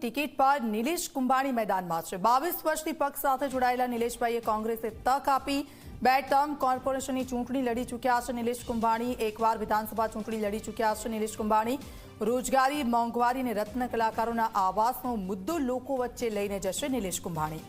Ticket પર નિલેશ કુંભાણી મેદાનમાં છે. બાવીસ વર્ષની પક્ષ સાથે જોડાયેલા નિલેશભાઈએ કોંગ્રેસે તક આપી. બે ટર્મ કોર્પોરેશનની ચૂંટણી લડી ચૂક્યા છે. નિલેશ કુંભાણી એકવાર વિધાનસભા ચૂંટણી લડી ચૂક્યા છે. નિલેશ કુંભાણી રોજગારી, મોંઘવારી અને રત્ન કલાકારોના આવાસનો મુદ્દો લોકો વચ્ચે લઈને જશે નિલેશ કુંભાણી.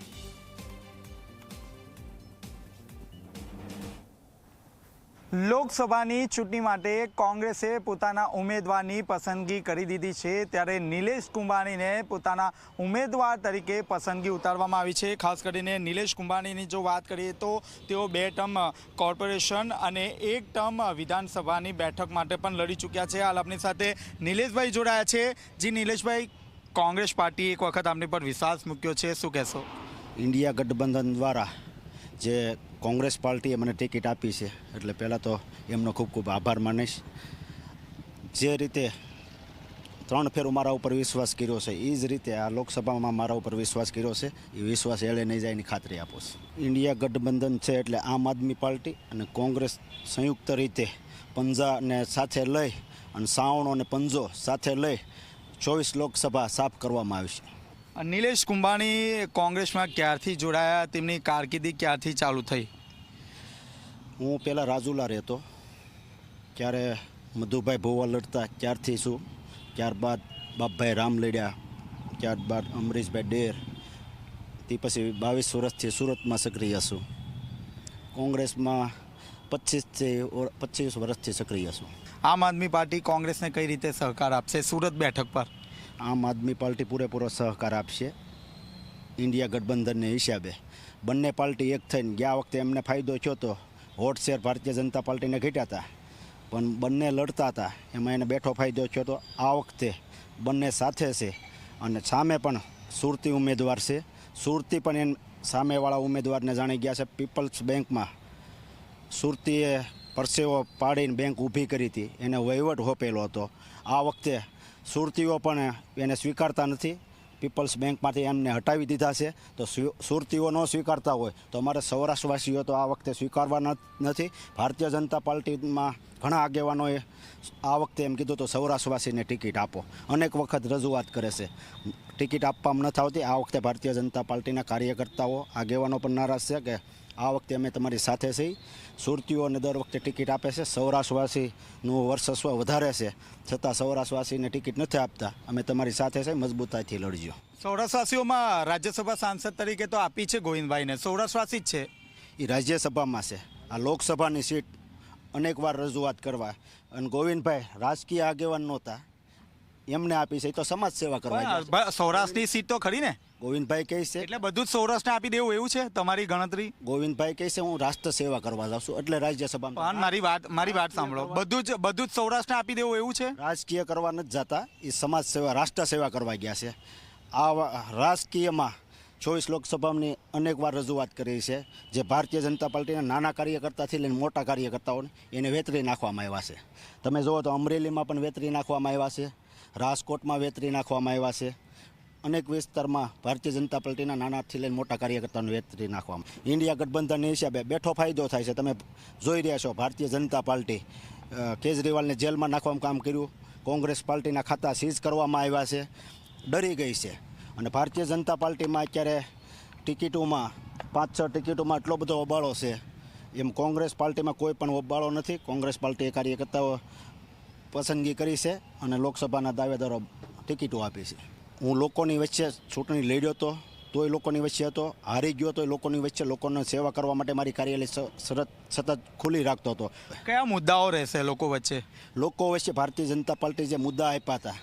લોકસભાની ચૂંટણી માટે કોંગ્રેસે પોતાના ઉમેદવારની પસંદગી કરી દીધી છે. ત્યારે નિલેશ કુંભાણીને પોતાના ઉમેદવાર તરીકે પસંદગી ઉતારવામાં આવી છે. ખાસ કરીને નિલેશ કુંભાણીની જો વાત કરીએ તો તેઓ બે ટર્મ કોર્પોરેશન અને એક ટર્મ વિધાનસભાની બેઠક માટે પણ લડી ચૂક્યા છે. હાલ આપણી સાથે નિલેશભાઈ જોડાયા છે. જી નિલેશભાઈ, કોંગ્રેસ પાર્ટી એક વખત આપની પર વિશ્વાસ મૂક્યો છે. શું કહેશો? ઇન્ડિયા ગઠબંધન દ્વારા જે કોંગ્રેસ પાર્ટીએ મને ટિકિટ આપી છે, એટલે પહેલાં તો એમનો ખૂબ ખૂબ આભાર માનીશ. જે રીતે ત્રણ ફેર મારા ઉપર વિશ્વાસ કર્યો છે એ જ રીતે આ લોકસભામાં મારા ઉપર વિશ્વાસ કર્યો છે એ વિશ્વાસ એળે નહીં જાય એની ખાતરી આપો છું. ઇન્ડિયા ગઠબંધન છે એટલે આમ આદમી પાર્ટી અને કોંગ્રેસ સંયુક્ત રીતે પંજાને સાથે લઈ અને સાવણો અને પંજો સાથે લઈ ચોવીસ લોકસભા સાફ કરવામાં આવી છે. નિલેશ કુંભાણી કોંગ્રેસમાં ક્યારથી જોડાયા? તેમની કારકિર્દી ક્યારથી ચાલુ થઈ? હું પહેલાં રાજુલા રહેતો. ત્યારે મધુભાઈ ભોવા લડતા ક્યારથી છું ત્યારબાદ બાપભાઈ રામ લડ્યા. ત્યારબાદ અમરીશભાઈ ડેર. તે પછી બાવીસ વર્ષથી સુરતમાં સક્રિય છું. કોંગ્રેસમાં પચીસથી પચીસ વર્ષથી સક્રિય છું. આમ આદમી પાર્ટી કોંગ્રેસને કઈ રીતે સહકાર આપશે? સુરત બેઠક પર. આમ આદમી પાર્ટી પૂરેપૂરો સહકાર આપશે. ઇન્ડિયા ગઠબંધનને હિસાબે. બંને પાર્ટી એક થઈને ગયા વખતે એમને ફાયદો થયો તો હોટ શેર ભારતીય જનતા પાર્ટીને ઘટ્યા હતા પણ બંને લડતા હતા એમાં એને બેઠો ફાયદો થયો તો આ વખતે બંને સાથે છે અને સામે પણ સુરતી ઉમેદવાર છે. સુરતી પણ એમ સામેવાળા ઉમેદવારને જાણી ગયા છે. પીપલ્સ બેંકમાં સુરતીએ પરસેવો પાડીને બેંક ઊભી કરી હતી. એને વહીવટ હોપેલો હતો. આ વખતે સુરતીઓ પણ એને સ્વીકારતા નથી. પીપલ્સ બેંકમાંથી એમને હટાવી દીધા છે. તો સુરતીઓ ન સ્વીકારતા હોય તો અમારે સૌરાષ્ટ્રવાસીઓ તો આ વખતે સ્વીકારવા નથી. ભારતીય જનતા પાર્ટીમાં ઘણા આગેવાનોએ આ વખતે એમ કીધું તો સૌરાષ્ટ્રવાસીને ટિકિટ આપો. અનેક વખત રજૂઆત કરે છે. ટિકિટ આપવામાં નથી આવતી આ વખતે ભારતીય જનતા પાર્ટીના કાર્યકર્તાઓ, આગેવાનો પણ નારાજ છે કે આ વખતે અમે તમારી સાથે છીએ. સુરતીઓને દર વખતે ટિકિટ આપે છે. સૌરાષ્ટ્રવાસીનું વર્ચસ્વ વધારે છે. છતાં સૌરાષ્ટ્રવાસીને ટિકિટ નથી આપતા. અમે તમારી સાથે છે મજબૂતાઈથી લડજો. સૌરાષ્ટ્રવાસીઓમાં રાજ્યસભા સાંસદ તરીકે તો આપી છે ગોવિંદભાઈને. સૌરાષ્ટ્રવાસી જ છે. એ રાજ્યસભામાં છે. આ લોકસભાની સીટ અનેકવાર રજૂઆત કરવા. અને ગોવિંદભાઈ રાજકીય આગેવાન નહોતા. એમને આપી છે એ તો સમાજ સેવા કરવા. સૌરાષ્ટ્રની સીટ તો ખરી ને? ગોવિંદભાઈ કહે છે. એટલે બધું જ સૌરાષ્ટ્રને આપી દેવું એવું છે તમારી ગણતરી? ગોવિંદભાઈ કહે છે હું રાષ્ટ્ર સેવા કરવા જાઉં છું એટલે રાજ્યસભામાં પણ મારી વાત મારી વાત સાંભળો. બધું જ બધું જ સૌરાષ્ટ્રને આપી દેવું એવું છે? રાજકીય કરવા નથી જતા એ સમાજ સેવા રાષ્ટ્ર સેવા કરવા ગયા છે. આ રાજકીયમાં ચોવીસ લોકસભાની અનેકવાર રજૂઆત કરી છે જે ભારતીય જનતા પાર્ટીના નાના કાર્યકર્તાથી લઈને મોટા કાર્યકર્તાઓને એને વેતરી નાખવામાં આવ્યા છે. તમે જુઓ તો અમરેલીમાં પણ વેતરી નાખવામાં આવ્યા છે. રાજકોટમાં વેતરી નાખવામાં આવ્યા છે. અનેક વિસ્તારમાં ભારતીય જનતા પાર્ટીના નાનાથી લઈને મોટા કાર્યકર્તાઓને વેતરી નાખવામાં ઇન્ડિયા ગઠબંધનની હિસાબે બેઠો ફાયદો થાય છે. તમે જોઈ રહ્યા છો, ભારતીય જનતા પાર્ટી કેજરીવાલને જેલમાં નાખવાનું કામ કર્યું. કોંગ્રેસ પાર્ટીના ખાતા સીઝ કરવામાં આવ્યા છે. ડરી ગઈ છે. અને ભારતીય જનતા પાર્ટીમાં અત્યારે ટિકિટોમાં, પાંચ છ ટિકિટોમાં એટલો બધો હોબાળો છે. એમ કોંગ્રેસ પાર્ટીમાં કોઈ પણ હોબાળો નથી. કોંગ્રેસ પાર્ટીએ કાર્યકર્તાઓ પસંદગી કરી છે અને લોકસભાના દાવેદારો ટિકિટો આપી છે. હું લોકોની વચ્ચે ચૂંટણી લડ્યો હતો તોય લોકોની વચ્ચે હતો હારી ગયો તોય લોકોની વચ્ચે લોકોને સેવા કરવા માટે મારી કાર્યાલય સરત સતત ખુલ્લી રાખતો હતો. કયા મુદ્દાઓ રહેશે લોકો વચ્ચે? લોકો વચ્ચે ભારતીય જનતા પાર્ટી જે મુદ્દા આપ્યા હતા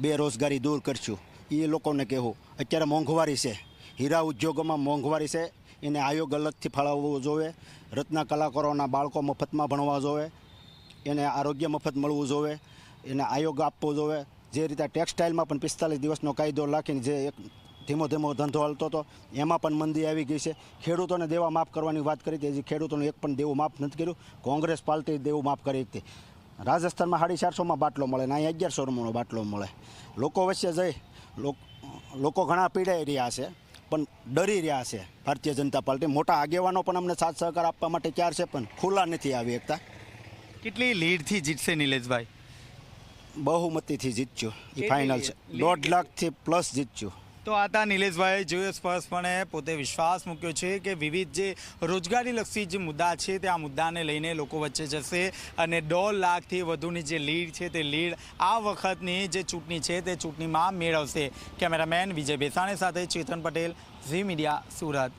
બેરોજગારી દૂર કરશું એ લોકોને કહેવું. અત્યારે મોંઘવારી છે હીરા ઉદ્યોગોમાં મોંઘવારી છે એને આયોગ અલગથી ફાળવવું જોવે રત્ના કલાકારોના બાળકો મફતમાં ભણવા જોવે એને આરોગ્ય મફત મળવું જોવે, એને આયોગ આપવો જોવે. જે રીતે ટેક્સટાઇલમાં પણ પિસ્તાલીસ દિવસનો કાયદો રાખીને જે એક ધીમો ધીમો ધંધો હાલતો હતો, એમાં પણ મંદી આવી ગઈ છે. ખેડૂતોને દેવા માફ કરવાની વાત કરી હતી, હજી ખેડૂતોને એક પણ દેવું માફ નથી કર્યું. કોંગ્રેસ પાર્ટી દેવું માફ કરી હતી. રાજસ્થાનમાં સાડી ચારસોમાં બાટલો મળે ને અહીંયા અગિયારસો રૂમનો બાટલો મળે. લોકો વચ્ચે જઈ, લોક- લોકો ઘણા પીડાઈ રહ્યા છે, પણ ડરી રહ્યા છે ભારતીય જનતા પાર્ટી મોટા આગેવાનો પણ અમને સાથ સહકાર આપવા માટે ક્યાર છે, પણ ખુલ્લા નથી આવી એકતા. કેટલી લીડથી જીતશે નિલેશભાઈ? બહુમતીથી જીતજો. એ ફાઇનલ છે. દોઢ લાખથી પ્લસ જીતજો. તો આ હતા નિલેશભાઈ જોયું સ્પષ્ટપણે પોતે વિશ્વાસ મૂક્યો છે કે વિવિધ જે રોજગારીલક્ષી જે મુદ્દા છે તે આ મુદ્દાને લઈને લોકો વચ્ચે જશે અને દોઢ લાખથી વધુની જે લીડ છે તે લીડ આ વખતની જે ચૂંટણી છે તે ચૂંટણીમાં મેળવશે. કેમેરામેન વિજય બેસાણી સાથે ચેતન પટેલ ઝી મીડિયા સુરત.